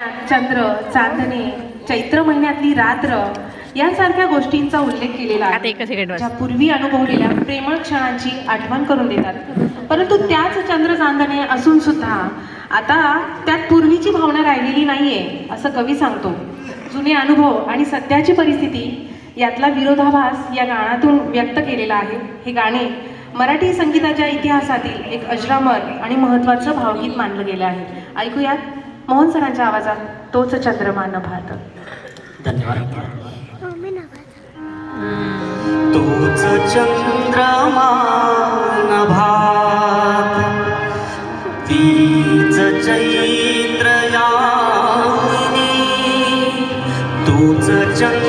चंद्र चांदणे चैत्र महिन्यातली रात्र यासारख्या गोष्टींचा उल्लेख केलेला आहे. पूर्वी अनुभवलेल्या प्रेमळ क्षणांची आठवण करून देतात. परंतु त्याच चंद्र चांदणे असून सुद्धा आता त्यात पूर्वीची भावना राहिलेली नाहीये असं कवी सांगतो. जुने अनुभव आणि सध्याची परिस्थिती यातला विरोधाभास या गाण्यातून व्यक्त केलेला आहे. हे गाणे मराठी संगीताच्या इतिहासातील एक अजरामर आणि महत्त्वाचं भावगीत मानलं गेलं आहे. ऐकूयात. मोहन सरांच्या आवाजात तोच चंद्रमा न भात धन्यवाद. तोच चंद्रमा नभात तीच चैत्र यामिनी तोच चंद्रमा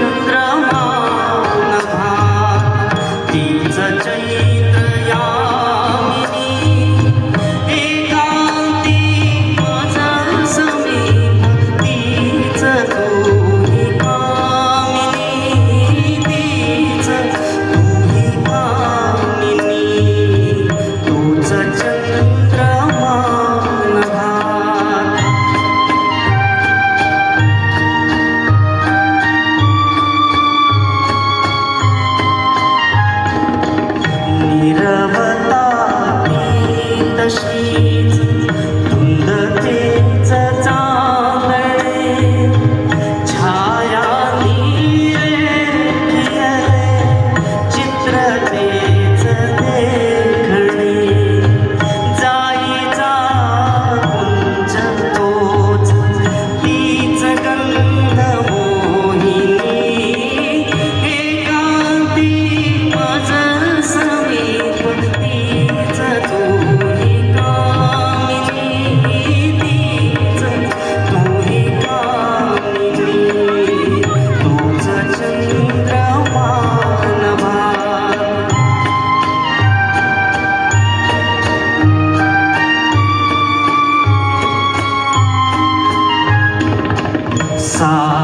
さ